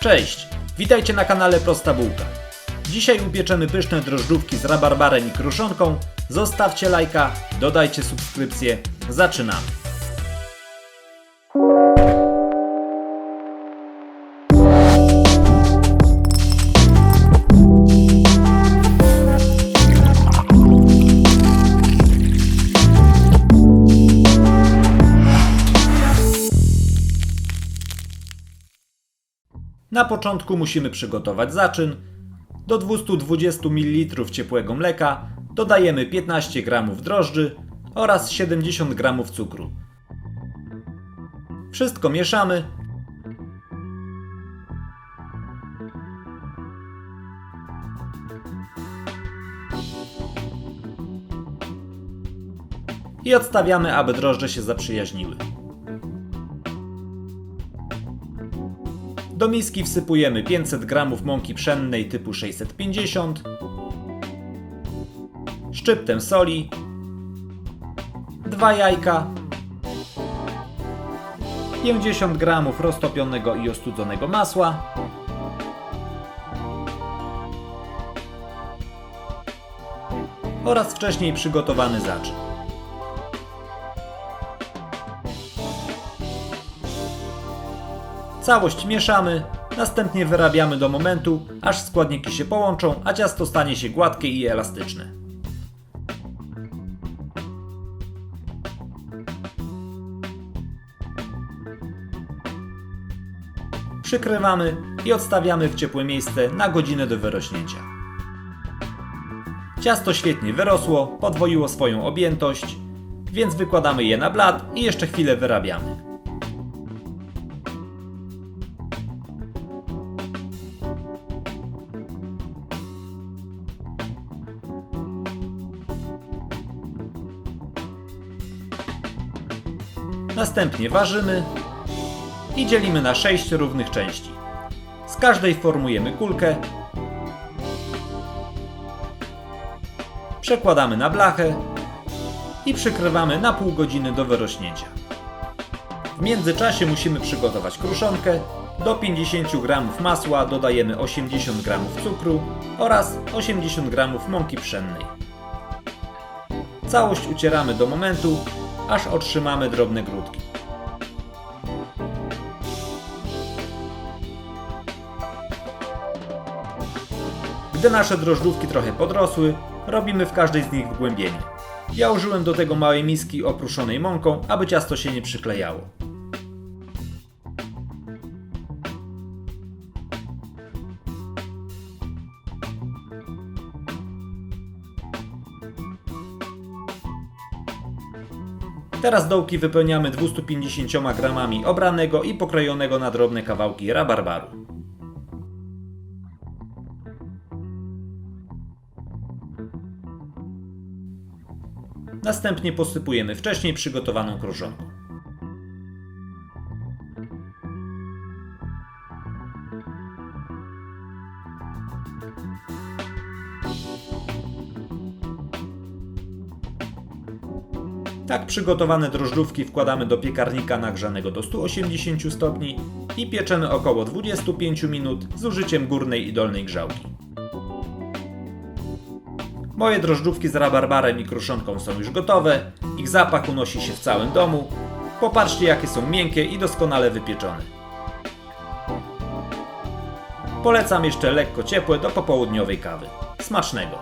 Cześć, witajcie na kanale Prosta Bułka. Dzisiaj upieczemy pyszne drożdżówki z rabarbarem i kruszonką. Zostawcie lajka, dodajcie subskrypcję. Zaczynamy. Na początku musimy przygotować zaczyn. Do 220 ml ciepłego mleka dodajemy 15 g drożdży oraz 70 g cukru. Wszystko mieszamy. I odstawiamy, aby drożdże się zaprzyjaźniły. Do miski wsypujemy 500 g mąki pszennej typu 650, szczyptę soli, dwa jajka, 50 g roztopionego i ostudzonego masła, oraz wcześniej przygotowany zaczyn. Całość mieszamy, następnie wyrabiamy do momentu, aż składniki się połączą, a ciasto stanie się gładkie i elastyczne. Przykrywamy i odstawiamy w ciepłe miejsce na godzinę do wyrośnięcia. Ciasto świetnie wyrosło, podwoiło swoją objętość, więc wykładamy je na blat i jeszcze chwilę wyrabiamy. Następnie ważymy i dzielimy na 6 równych części. Z każdej formujemy kulkę. Przekładamy na blachę i przykrywamy na pół godziny do wyrośnięcia. W międzyczasie musimy przygotować kruszonkę. Do 50 g masła dodajemy 80 g cukru oraz 80 g mąki pszennej. Całość ucieramy do momentu, aż otrzymamy drobne grudki. Gdy nasze drożdżówki trochę podrosły, robimy w każdej z nich wgłębienie. Ja użyłem do tego małej miski opruszonej mąką, aby ciasto się nie przyklejało. Teraz dołki wypełniamy 250 gramami obranego i pokrojonego na drobne kawałki rabarbaru. Następnie posypujemy wcześniej przygotowaną kruszonką. Tak przygotowane drożdżówki wkładamy do piekarnika nagrzanego do 180 stopni i pieczemy około 25 minut z użyciem górnej i dolnej grzałki. Moje drożdżówki z rabarbarem i kruszonką są już gotowe, ich zapach unosi się w całym domu. Popatrzcie jakie są miękkie i doskonale wypieczone. Polecam jeszcze lekko ciepłe do popołudniowej kawy. Smacznego!